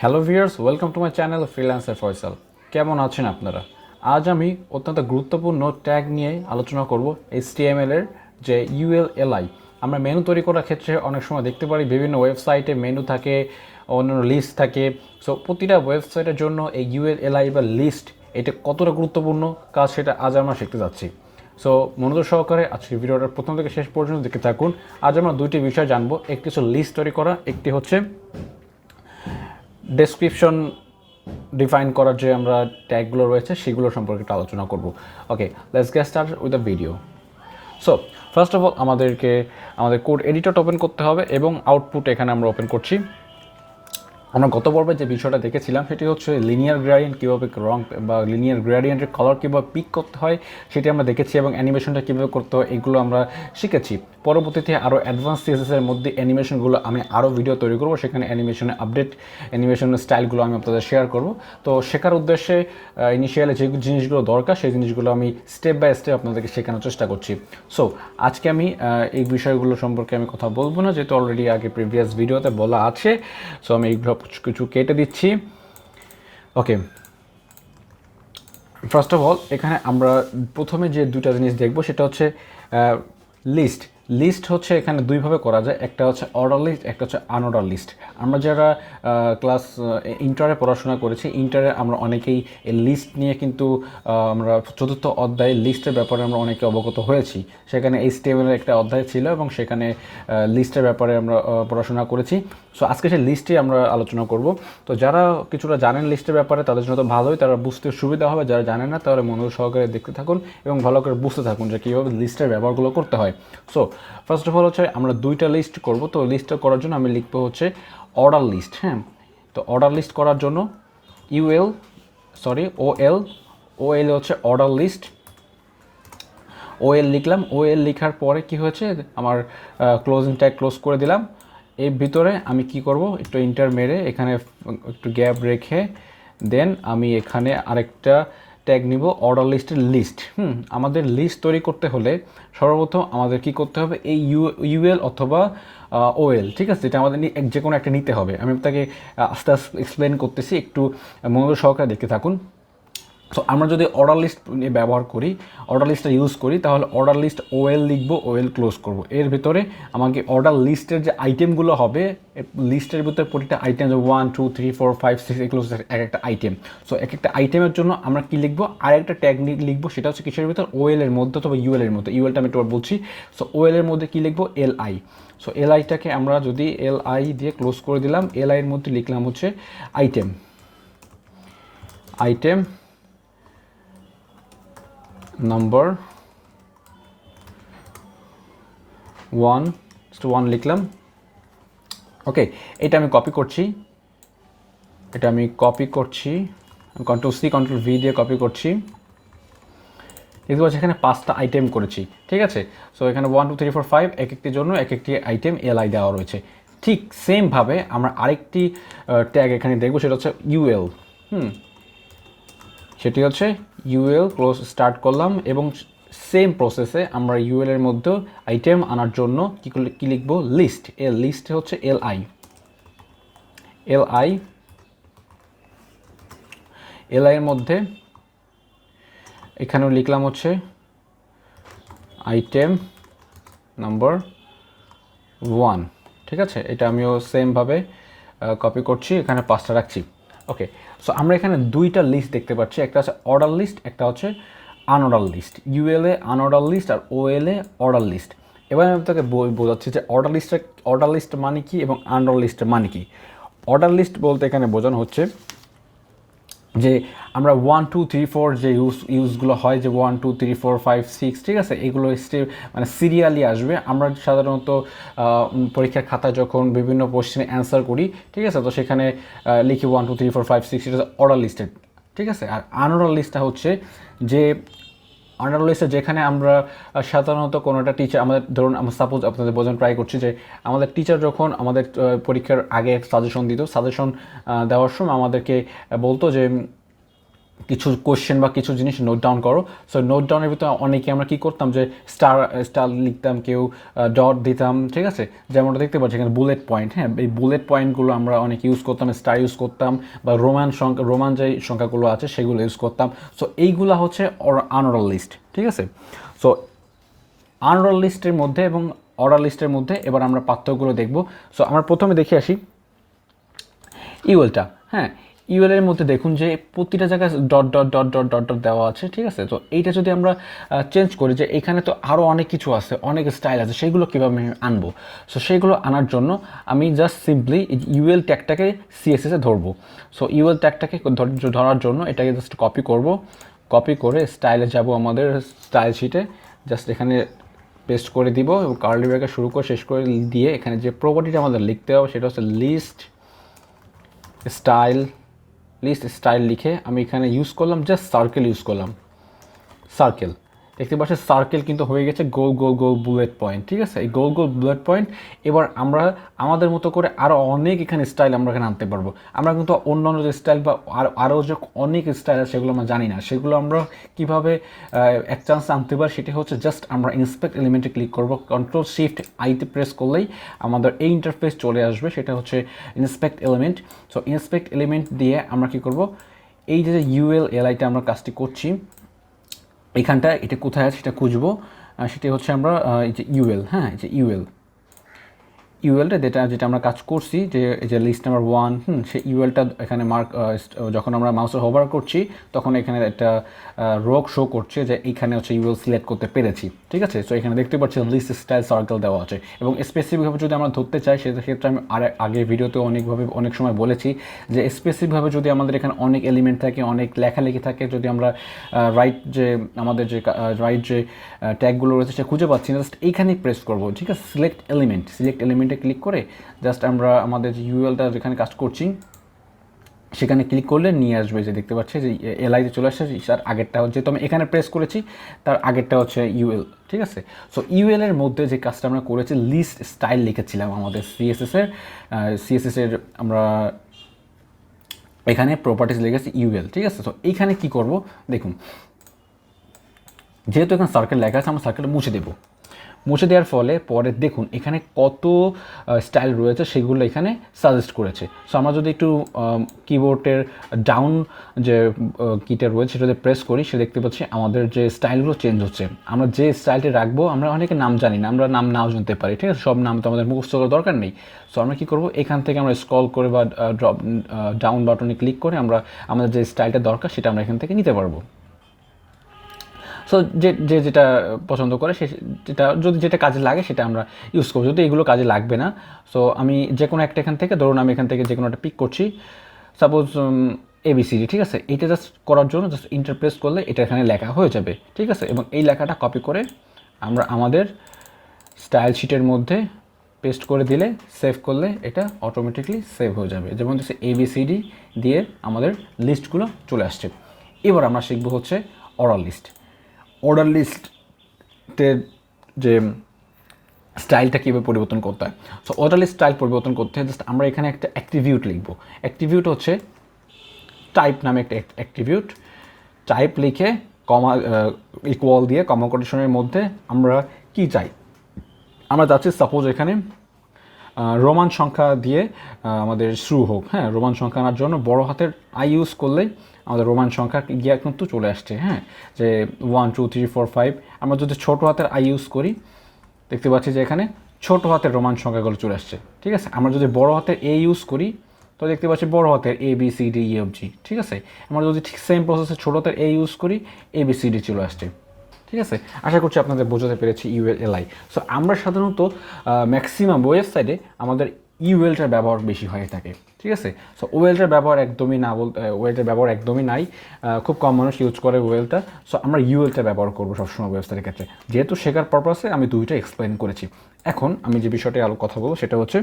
Hello viewers welcome to my channel freelancer Faisal কেমন আছেন আপনারা? আজ আমি অত্যন্ত গুরুত্বপূর্ণ ট্যাগ নিয়ে আলোচনা করব এইচটিএমএল এর যে ইউএলএলআই আমরা মেনু তৈরি করার ক্ষেত্রে অনেক সময় দেখতে পারি বিভিন্ন ওয়েবসাইটে মেনু থাকে, অন্যান্য লিস্ট থাকে। সো প্রতিটা ওয়েবসাইটের জন্য এই ইউএলএলআই বা লিস্ট এটা কতটা গুরুত্বপূর্ণ কাজ সেটা আজ আমরা শিখতে যাচ্ছি। সো মনোযোগ সহকারে আজকে ভিডিওটা প্রথম থেকে শেষ পর্যন্ত দেখতে থাকুন। আজ আমরা দুইটি বিষয় জানব। একটি হচ্ছে লিস্ট তৈরি করা, একটি হচ্ছে ডেসক্রিপশন ডিফাইন করার যে আমরা ট্যাগগুলো রয়েছে, সেগুলো সম্পর্কে একটু আলোচনা করব। Okay let's get start with the video so first of all আমাদেরকে, আমাদের কোড এডিটর ওপেন করতে হবে এবং আউটপুট এখানে আমরা ওপেন করছি। আমরা গত পর্বে যে বিষয়টা দেখেছিলাম, সেটি হচ্ছে লিনিয়ার গ্রেডিয়েন্ট কীভাবে রং বা লিনিয়ার গ্রেডিয়েন্টের কালার কীভাবে পিক করতে হয়, সেটি আমরা দেখেছি এবং অ্যানিমেশনটা কীভাবে করতে হয়, এগুলো আমরা শিখেছি। পরবর্তীতে আরও অ্যাডভান্স সিএসএসের মধ্যে অ্যানিমেশনগুলো আমি আরও ভিডিও তৈরি করব, সেখানে অ্যানিমেশনের আপডেট অ্যানিমেশনের স্টাইলগুলো আমি আপনাদের শেয়ার করব। তো শেখার উদ্দেশ্যে ইনিশিয়ালে যে জিনিসগুলো দরকার, সেই জিনিসগুলো আমি স্টেপ বাই স্টেপ আপনাদেরকে শেখানোর চেষ্টা করছি। সো আজকে আমি এই বিষয়গুলো সম্পর্কে আমি কথা বলব না, যেহেতু অলরেডি আগে প্রিভিয়াস ভিডিওতে বলা আছে সো আমি এইগুলো কিছু কেটে দিচ্ছি। ওকে ফার্স্ট অফ অল এখানে আমরা প্রথমে যে দুটা জিনিস দেখব, সেটা হচ্ছে লিস্ট লিস্ট হচ্ছে এখানে দুইভাবে করা যায়। একটা হচ্ছে অর্ডার লিস্ট একটা হচ্ছে আনঅর্ডার লিস্ট আমরা যারা ক্লাস ইন্টারে পড়াশোনা করেছি ইন্টারে আমরা অনেকেই এই লিস্ট নিয়ে কিন্তু আমরা চতুর্থ অধ্যায়ে লিস্টের ব্যাপারে আমরা অনেকে অবগত হয়েছি। সেখানে এই স্টেবেলের একটা অধ্যায় ছিল এবং সেখানে লিস্টের ব্যাপারে আমরা পড়াশোনা করেছি। সো আজকে সেই লিস্টই আমরা আলোচনা করব। তো যারা কিছুটা জানেন লিস্টের ব্যাপারে, তাদের জন্য তো ভালোই। তারা বুঝতে সুবিধা হবে। যারা জানেন না, তাহলে মনোযোগ সহকারে দেখতে থাকুন এবং ভালো করে বুঝতে থাকুন যে কীভাবে লিস্টের ব্যবহারগুলো করতে হয়। সো ফার্স্ট অফ অল হচ্ছে আমরা দুইটা লিস্ট করব, তো লিস্টটা করার জন্য আমি লিখব হচ্ছে অর্ডার লিস্ট হ্যাঁ? তো অর্ডার লিস্ট করার জন্য ইউএল সরি ও এল ও এল হচ্ছে অর্ডার লিস্ট ওএল লিখলাম ওএল লেখার পরে কি হয়েছে? আমার ক্লোজিং ট্যাগ ক্লোজ করে দিলাম। এর ভিতরে আমি কি করব? একটু ইন্টার মেরে এখানে একটু গ্যাপ রেখে দেন আমি এখানে আরেকটা ট্যাগ নিব অর্ডার লিস্টের লিস্ট হুম, আমাদের লিস্ট তৈরি করতে হলে সর্বপ্রথম আমাদের কি করতে হবে? এই ইউ ইউএল অথবা ওএল ঠিক আছে? এটা আমাদের যে কোনো একটা নিতে হবে। আমি তাকে আস্তে আস্তে এক্সপ্লেন করতেছি, একটু মনোযোগ সহকারে দেখতে থাকুন। সো আমরা যদি অর্ডার লিস্ট ব্যবহার করি অর্ডার লিস্টটা ইউজ করি, তাহলে অর্ডার লিস্ট ওয়েল লিখব ওয়েল ক্লোজ করব। এর ভিতরে আমাকে অর্ডার লিস্টের যে আইটেমগুলো হবে লিস্টের ভিতরে প্রতিটা item one two three four five six এগুলো এক একটা আইটেম সো এক একটা আইটেমের জন্য আমরা কী লিখব? আর একটা ট্যাগ লিখব, সেটা হচ্ছে কিসের ভিতর? ওএল এর মধ্যে অথবা ইউএল এর মধ্যে। ইউএলটা আমি একটু বলছি। সো ওএল এর মধ্যে কী লিখব? এল আই সো এল আইটাকে আমরা যদি এল আই দিয়ে ক্লোজ করে দিলাম এল আই এর মধ্যে লিখলাম হচ্ছে item item number one one লিখলাম। ওকে এটা আমি কপি করছি। এটা আমি কপি করছি। কন্ট্রোল সি কন্ট্রোল ভি দিয়ে কপি করছি। দেখতে পাচ্ছি এখানে পাঁচটা আইটেম করেছি, ঠিক আছে? সো এখানে one two three four five এক একটির জন্য এক একটি আইটেম এল আই দেওয়া রয়েছে। ঠিক সেমভাবে আমরা আরেকটি ট্যাগ এখানে দেখব, সেটা হচ্ছে ইউএল হুম, সেটি হচ্ছে ইউএল ক্লোজ স্টার্ট করলাম এবং সেম প্রসেসে আমরা ইউএল এর মধ্যে আইটেম আনার জন্য কী লিখব? লিস্ট এল লিস্ট হচ্ছে L I L I L I এর মধ্যে এখানেও লিখলাম হচ্ছে আইটেম নাম্বার ওয়ান ঠিক আছে? এটা আমিও সেমভাবে কপি করছি, এখানে পাঁচটা রাখছি। ওকে সো আমরা এখানে দুইটা লিস্ট দেখতে পাচ্ছি। একটা হচ্ছে অর্ডার লিস্ট একটা হচ্ছে আনঅর্ডার লিস্ট ইউএলএ আনঅর্ডার লিস্ট আর ওএলএ অর্ডার লিস্ট এবার আমি আপনাকে বোঝাচ্ছি যে অর্ডার লিস্টটা অর্ডার লিস্ট মানে কি এবং আনঅর্ডার লিস্ট মানে কি। অর্ডার লিস্ট বলতে এখানে বোঝানো হচ্ছে যে আমরা ওয়ান টু থ্রি ফোর যে ইউজ ইউজগুলো হয়, যে one two three four five six ঠিক আছে? এগুলো স্টে মানে সিরিয়ালি আসবে। আমরা সাধারণত পরীক্ষার খাতা যখন বিভিন্ন কোশ্চেনে অ্যান্সার করি, ঠিক আছে? তো সেখানে লিখি one two three four five six এটা অর্ডার লিস্টেড ঠিক আছে? আর আনঅর্ডার লিস্টটা হচ্ছে যে লিস্টে যেখানে আমরা সাধারণত কোনো একটা টিচার আমাদের ধরুন, আমরা সাপোজ আপনাদের বোঝান ট্রাই করছি যে আমাদের টিচার যখন আমাদের পরীক্ষার আগে সাজেশন দিত সাজেশন দেওয়ার সময় আমাদেরকে বলতো যে কিছু কোশ্চেন বা কিছু জিনিস নোট ডাউন করো। সো নোট ডাউনের ভিতরে অনেকে আমরা কী করতাম যে স্টার স্টার লিখতাম, কেউ ডট দিতাম, ঠিক আছে? যেমনটা দেখতে পাচ্ছি এখানে বুলেট পয়েন্ট হ্যাঁ? এই বুলেট পয়েন্টগুলো আমরা অনেক ইউজ করতাম স্টার ইউজ করতাম, বা রোমান সংখ্যা রোমান যে সংখ্যাগুলো আছে, সেগুলো ইউজ করতাম। সো এইগুলো হচ্ছে আনরাল লিস্ট ঠিক আছে? সো আনরাল লিস্টের মধ্যে এবং অর্ডার লিস্টের মধ্যে এবার আমরা পার্থক্যগুলো দেখব। সো আমরা প্রথমে দেখে আসি ইউএলটা হ্যাঁ? ইউএলের মধ্যে দেখুন যে প্রতিটা জায়গায় dot dot dot dot dot dot দেওয়া আছে, ঠিক আছে? তো এইটা যদি আমরা চেঞ্জ করি যে এখানে তো আরও অনেক কিছু আছে, অনেক স্টাইল আছে সেগুলো কীভাবে আমি আনব? সো সেইগুলো আনার জন্য আমি জাস্ট সিম্পলি ইউএল ট্যাগটাকে সিএসএসে ধরবো। সো ইউএল ট্যাগটাকে ধরার জন্য এটাকে জাস্ট কপি করব। কপি করে স্টাইলে যাব আমাদের স্টাইল শিটে জাস্ট এখানে পেস্ট করে দিব এবং কার্লি ব্র্যাকেট শুরু করে শেষ করে দিয়ে এখানে যে প্রপার্টিটা আমাদের লিখতে হবে সেটা হচ্ছে লিস্ট স্টাইল লিস্ট স্টাইল লিখে আমি এখানে ইউজ করলাম জাস্ট সার্কেল ইউজ করলাম। সার্কেল দেখতে পাচ্ছেন সার্কেল কিন্তু হয়ে গেছে গোল গোল গোল বুলেট পয়েন্ট ঠিক আছে? এই গোল গোল বুলেট পয়েন্ট এবার আমরা আমাদের মতো করে আরও অনেক এখানে স্টাইল আমরা এখানে আনতে পারব। আমরা কিন্তু অন্য অন্য যে স্টাইল বা আরও যে অনেক স্টাইল আছে সেগুলো আমরা জানি না। সেগুলো আমরা কীভাবে এক চান্স আনতে পারি সেটি হচ্ছে জাস্ট আমরা ইন্সপেক্ট এলিমেন্টে ক্লিক করব। কন্ট্রোল শিফট আইতে প্রেস করলেই আমাদের এই ইন্টারফেস চলে আসবে। সেটা হচ্ছে inspect element so inspect element দিয়ে আমরা কী করব? এই যে ইউএল এলআইটা আমরা কাজটি করছি এখানটা এটা কোথায় আছে সেটা খুঁজবো সেটা হচ্ছে আমরা এই যে ইউএল হ্যাঁ এই যে ইউএল ইউএলটা যেটা যেটা আমরা কাজ করছি, যে যে লিস্ট নাম্বার ওয়ান হুম, সেই ইউএলটা এখানে মার্ক যখন আমরা মাউসের হোভার করছি, তখন এখানে একটা রোগ শো করছে যে এখানে হচ্ছে ইউএল সিলেক্ট করতে পেরেছি, ঠিক আছে? সো এখানে দেখতে পাচ্ছি লিস্ট স্টাইল সার্কেল দেওয়া আছে। এবং স্পেসিফিকভাবে যদি আমরা ধরতে চাই সেক্ষেত্রে আমি আর, আগে ভিডিওতে অনেকভাবে, অনেক সময় বলেছি যে স্পেসিফিকভাবে যদি আমাদের এখানে অনেক এলিমেন্ট থাকে, অনেক লেখালেখি থাকে, যদি আমরা রাইট যে আমাদের যে রাইট যে ট্যাগগুলো রয়েছে, সেটা খুঁজে পাচ্ছি না জাস্ট এইখানেই প্রেস করব, ঠিক আছে? সিলেক্ট এলিমেন্ট সিলেক্ট এলিমেন্ট এলিমেন্টে ক্লিক করে জাস্ট আমরা আমাদের ইউএলটা যেখানে কাজ করছি, সেখানে ক্লিক করলে নিয়ে আসবে যে দেখতে পাচ্ছি যে এলআইতে চলে আসছে তার আগেরটা হচ্ছে তো আমি এখানে প্রেস করেছি, তার আগেরটা হচ্ছে ইউএল ঠিক আছে? সো ইউএল এর মধ্যে যে কাজটা আমরা করেছি লিস্ট স্টাইল লিখেছিলাম আমাদের সিএসএস এর সিএসএস এর আমরা এখানে প্রপার্টিস লিখেছি ইউএল ঠিক আছে? তো এইখানে কি করব? দেখুন, যেহেতু এখানে সার্কেল লেখা আছে, আমরা সার্কেলটা মুছে দেবো। মুছে দেওয়ার ফলে পরে দেখুন, এখানে কত স্টাইল রয়েছে, সেগুলো এখানে সাজেস্ট করেছে। সো আমরা যদি একটু কিবোর্ডের ডাউন যে কিটা রয়েছে, সেটাতে প্রেস করি, সে দেখতে পাচ্ছি আমাদের যে স্টাইলগুলো চেঞ্জ হচ্ছে। আমরা যে স্টাইলটি রাখব, আমরা অনেকে নাম জানি না, আমরা নাম নাও জানতে পারি, ঠিক আছে? সব নাম তো আমাদের মুখস্থ করার দরকার নেই। সো আমরা কী করব? এখান থেকে আমরা স্ক্রল করে বা ড্রপ ডাউন বাটনে ক্লিক করে আমরা, আমাদের যে স্টাইলটা দরকার, সেটা আমরা এখান থেকে নিতে পারব। সো যে যে যেটা পছন্দ করে সে, যেটা, যদি যেটা কাজে লাগে সেটা আমরা ইউজ করব। যদি এগুলো কাজে লাগবে না সো আমি যে কোনো একটা এখান থেকে, ধরুন আমি এখান থেকে যে কোনো একটা পিক করছি সাপোজ এবিসিডি ঠিক আছে? এটা জাস্ট করার জন্য জাস্ট ইন্টারপ্রেস করলে এটা এখানে লেখা হয়ে যাবে, ঠিক আছে? এবং এই লেখাটা কপি করে আমরা আমাদের স্টাইল শিটের মধ্যে পেস্ট করে দিলে সেভ করলে এটা অটোমেটিকলি সেভ হয়ে যাবে। যেমন হচ্ছে এবিসিডি দিয়ে আমাদের লিস্টগুলো চলে আসছে। এবার আমরা শিখব হচ্ছে অরাল লিস্ট অর্ডার লিস্টের যে স্টাইলটা কীভাবে পরিবর্তন করতে হয়। সো অর্ডার লিস্ট স্টাইল পরিবর্তন করতে হয় জাস্ট আমরা এখানে একটা অ্যাক্টিভিউট লিখব। অ্যাক্টিভিউট হচ্ছে টাইপ নামে একটা অ্যাক্টিভিউট টাইপ লিখে কমা ইকুয়াল দিয়ে কমা কন্ডিশনের মধ্যে আমরা কি চাই? আমরা যাচ্ছি সাপোজ এখানে রোমান সংখ্যা দিয়ে আমাদের শুরু হোক। হ্যাঁ রোমান সংখ্যা আনার জন্য বড় হাতের আই ইউজ করলে আমাদের রোমান সংখ্যা গিয়ে কিন্তু চলে আসছে। হ্যাঁ যে one two three four five আমরা যদি ছোটো হাতের আই ইউজ করি, দেখতে পাচ্ছি যে এখানে ছোটো হাতের রোমান সংখ্যাগুলো চলে আসছে। ঠিক আছে? আমরা যদি বড় হাতের এ ইউজ করি, তো দেখতে পাচ্ছি বড় হাতের A B C D E F G ঠিক আছে? আমরা যদি ঠিক সেম প্রসেসে ছোটো হাতের এ ইউজ করি এ বি সি ডি চলে আসছে। ঠিক আছে? আশা করছি আপনাদের বোঝাতে পেরেছি ইউএল এলআই সো আমরা সাধারণত ম্যাক্সিমাম ওয়েবসাইটে আমাদের ইউএলটার ব্যবহার বেশি হয়ে থাকে, ঠিক আছে? সো ওয়েলটার ব্যবহার একদমই না বলতে ওয়েলটার ব্যবহার একদমই নাই। খুব কম মানুষ ইউজ করে ওয়েলটা। সো আমরা ইউএলটা ব্যবহার করব সবসময় ওয়েবসাইটের ক্ষেত্রে। যেহেতু শেখার পারপাসে আমি দুইটা এক্সপ্লেন করেছি। এখন আমি যে বিষয়টা আরও কথা বলব, সেটা হচ্ছে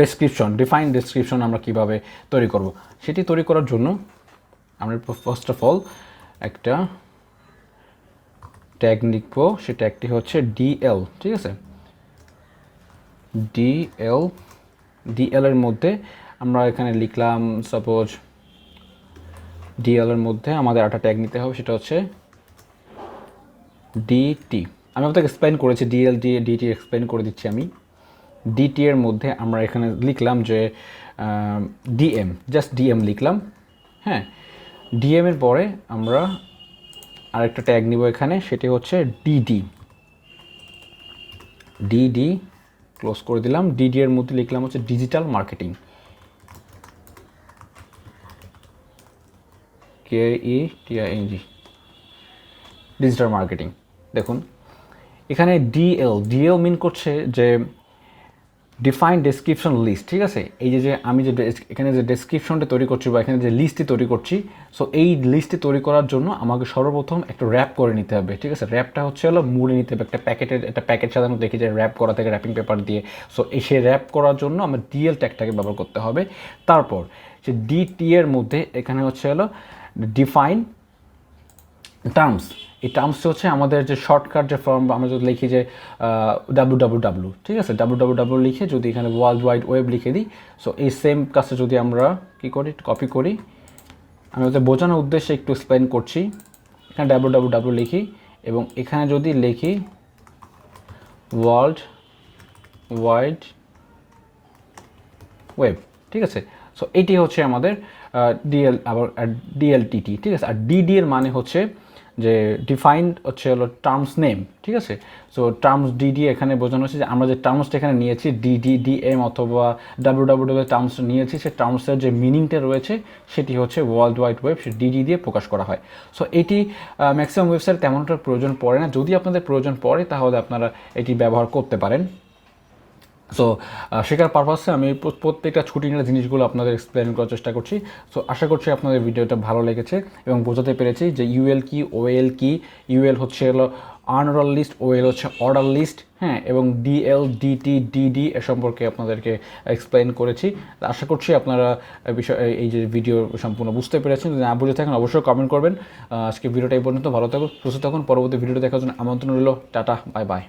ডেসক্রিপশন ডিফাইন ডেসক্রিপশন আমরা কীভাবে তৈরি করব। সেটি তৈরি করার জন্য আমরা ফার্স্ট অফ অল একটা ট্যাগ লিখব সে ট্যাগটি হচ্ছে ডিএল ঠিক আছে? ডিএল ডিএল এর মধ্যে আমরা এখানে লিখলাম সাপোজ ডিএল এর মধ্যে আমাদের একটা ট্যাগ নিতে হবে, সেটা হচ্ছে ডিটি আমি আপনাকে এক্সপ্লেন করেছি ডিএল ডি ডিটি এক্সপ্লেন করে দিচ্ছি আমি। ডিটি এর মধ্যে আমরা এখানে লিখলাম যে ডিএম জাস্ট ডিএম লিখলাম হ্যাঁ? ডিএম এর পরে আমরা আরেকটা ট্যাগ নিব এখানে, সেটি হচ্ছে ডিডি ডিডি ক্লোজ করে দিলাম। ডিডি এর মধ্যে লিখলাম হচ্ছে digital marketing K E TING digital marketing দেখুন, এখানে ডিএল ডিএল মিন করছে যে ডিফাইন ডেসক্রিপশন লিস্ট ঠিক আছে? এই যে যে আমি যে এখানে যে ডেসক্রিপশনটা তৈরি করছি বা এখানে যে লিস্টটি তৈরি করছি সো এই লিস্টটি তৈরি করার জন্য আমাকে সর্বপ্রথম একটা র্যাপ করে নিতে হবে, ঠিক আছে? র্যাপটা হচ্ছে হলো মুড়ে নিতে হবে, একটা প্যাকেটের, একটা প্যাকেট সাধারণত দেখি যে র্যাপ করা থেকে র্যাপিং পেপার দিয়ে। সো এই সেই র্যাপ করার জন্য আমার ডিএল ট্যাগটাকে ব্যবহার করতে হবে। তারপর সে ডিটি এর মধ্যে এখানে হচ্ছে হলো ডিফাইন টার্মস এই টার্মসটা হচ্ছে আমাদের যে শর্টকাট যে ফর্ম আমরা যদি লিখি যে ডাব্লু ডাব্লু ডাব্লু ঠিক আছে? ডাব্লু ডাব্লু ডাব্লু লিখে যদি এখানে ওয়ার্ল্ড ওয়াইড ওয়েব লিখে দিই সো এই সেম কাজটা যদি আমরা কী করি? কপি করি। আমি ওদের বোঝানোর উদ্দেশ্যে একটু এক্সপ্লেন করছি। এখানে ডাব্লু ডাব্লু ডাব্লু লিখি এবং এখানে যদি লিখি ওয়ার্ল্ড ওয়াইড ওয়েব ঠিক আছে? সো এটি হচ্ছে আমাদের ডিএল আবার ডিএলটিটি ঠিক আছে? আর ডিডি এর মানে হচ্ছে যে ডিফাইন্ড হচ্ছে হলো টার্মস নেম ঠিক আছে? সো টার্মস ডিডি এখানে বোঝানো হচ্ছে যে আমরা যে টার্মসটা এখানে নিয়েছি ডিডি ডিএম অথবা ডাব্লু ডাব্লু ডাব্লু টার্মসটা নিয়েছি সেই টার্মসের যে মিনিংটা রয়েছে, সেটি হচ্ছে ওয়ার্ল্ড ওয়াইড ওয়েব সে ডিডি দিয়ে প্রকাশ করা হয়। সো এটি ম্যাক্সিমাম ওয়েবসাইট তেমনটা প্রয়োজন পড়ে না। যদি আপনাদের প্রয়োজন পড়ে, তাহলে আপনারা এটি ব্যবহার করতে পারেন। সো শেখার পারপাসে আমি প্রত্যেকটা ছুটি ছুটির জিনিসগুলো আপনাদের এক্সপ্লেন করার চেষ্টা করছি। সো আশা করছি আপনাদের ভিডিওটা ভালো লেগেছে এবং বোঝাতে পেরেছি যে ইউএল কি ওএল কি। ইউএল হচ্ছে হলো আনঅর্ডার লিস্ট ওএল হচ্ছে অর্ডার লিস্ট হ্যাঁ এবং ডিএল ডিটি ডিডি এ সম্পর্কে আপনাদেরকে এক্সপ্লেন করেছি। আশা করছি আপনারা বিষয় এই- যে ভিডিও সম্পূর্ণ বুঝতে পেরেছেন। যদি না বুঝে থাকেন, অবশ্যই কমেন্ট করবেন। আজকে ভিডিওটা এই পর্যন্ত। ভালো থাকুন, সুস্থ থাকুন। পরবর্তী ভিডিওটা দেখার জন্য আমন্ত্রণ রইল। Tata bye bye